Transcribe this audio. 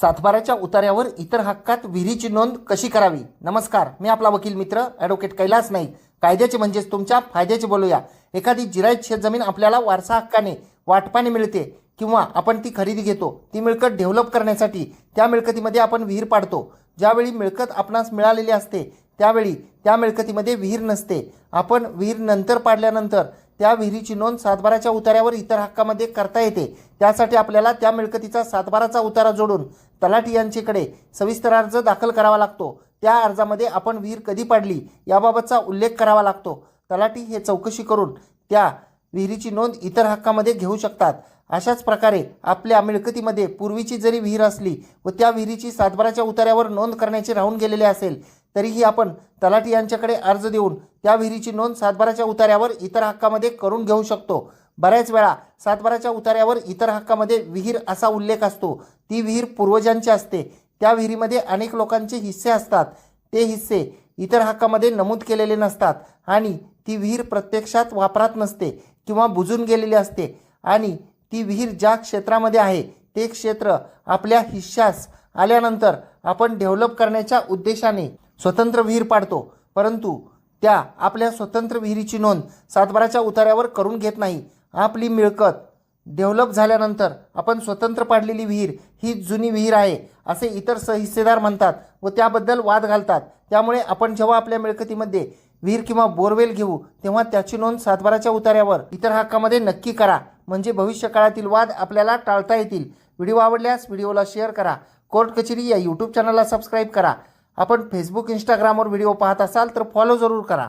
सातबाराच्या उतार्यावर इतर हक्कात विहिरीची नोंद कशी करावी? नमस्कार मी आपला वकील मित्र ॲडव्होकेट कैलास नाईक. कायद्याचे म्हणजेच तुमच्या फायद्याचे बोलूया. एखादी जिरायत शेतजमीन आपल्याला वारसा हक्काने वाटपाने मिळते किंवा आपण ती खरेदी घेतो ती मिळकत डेव्हलप करण्यासाठी त्या मिळकतीमध्ये आपण विहीर पाडतो. ज्यावेळी मिळकत आपणास मिळालेली असते त्यावेळी त्या मिळकतीमध्ये विहीर नसते. आपण विहीर नंतर पाडल्यानंतर त्या विहिरीची नोंद सातबाराच्या उतार्यावर इतर हक्कामध्ये करता येते. त्यासाठी आपल्याला त्या मिळकतीचा सातबाराचा उतारा जोडून तलाठी यांच्याकडे सविस्तर अर्ज दाखल करावा लागतो. त्या अर्जामध्ये आपण विहीर कधी पाडली याबाबतचा उल्लेख करावा लागतो. तलाठी हे चौकशी करून त्या विहिरीची नोंद इतर हक्कामध्ये घेऊ शकतात. अशाच प्रकारे आपल्या मिळकतीमध्ये पूर्वीची जरी विहीर असली व त्या विहिरीची सातबाराच्या उतार्यावर नोंद करण्याचे राहून गेलेले असेल तरीही आपण तलाठी यांच्याकडे अर्ज देऊन त्या विहिरीची नोंद सातबाराच्या उतार्यावर इतर हक्कामध्ये करून घेऊ शकतो. बऱ्याच वेळा सातबाराच्या उतार्यावर इतर हक्कामध्ये विहीर असा उल्लेख असतो. ती विहीर पूर्वजांची असते. त्या विहिरीमध्ये अनेक लोकांचे हिस्से असतात. ते हिस्से इतर हक्कामध्ये नमूद केलेले नसतात आणि ती विहीर प्रत्यक्षात वापरात नसते किंवा बुजून गेलेली असते आणि ती विहीर ज्या क्षेत्रामध्ये आहे ते क्षेत्र आपल्या हिश्श्यास आल्यानंतर आपण डेव्हलप करण्याच्या उद्देशाने स्वतंत्र विहीर पाडतो. परंतु त्या आपल्या स्वतंत्र विहिरीची नोंद सातबाराच्या उतार्यावर करून घेत नाही. आपली मिळकत डेव्हलप झाल्यानंतर आपण स्वतंत्र पाडलेली विहीर ही जुनी विहीर आहे असे इतर सहिस्सेदार म्हणतात व त्याबद्दल वाद घालतात. त्यामुळे आपण जेव्हा आपल्या मिळकतीमध्ये विहीर किंवा बोरवेल घेऊ तेव्हा त्याची नोंद सातबाराच्या उतार्यावर इतर हक्कामध्ये नक्की करा. म्हणजे भविष्य काळातील वाद आपल्याला टाळता येतील. व्हिडिओ आवडल्यास व्हिडिओला शेअर करा. कोर्ट कचेरी या यूट्यूब चॅनलला सबस्क्राईब करा. आपण फेसबुक इंस्टाग्रामवर व्हिडिओ पाहत असाल तर फॉलो जरूर करा.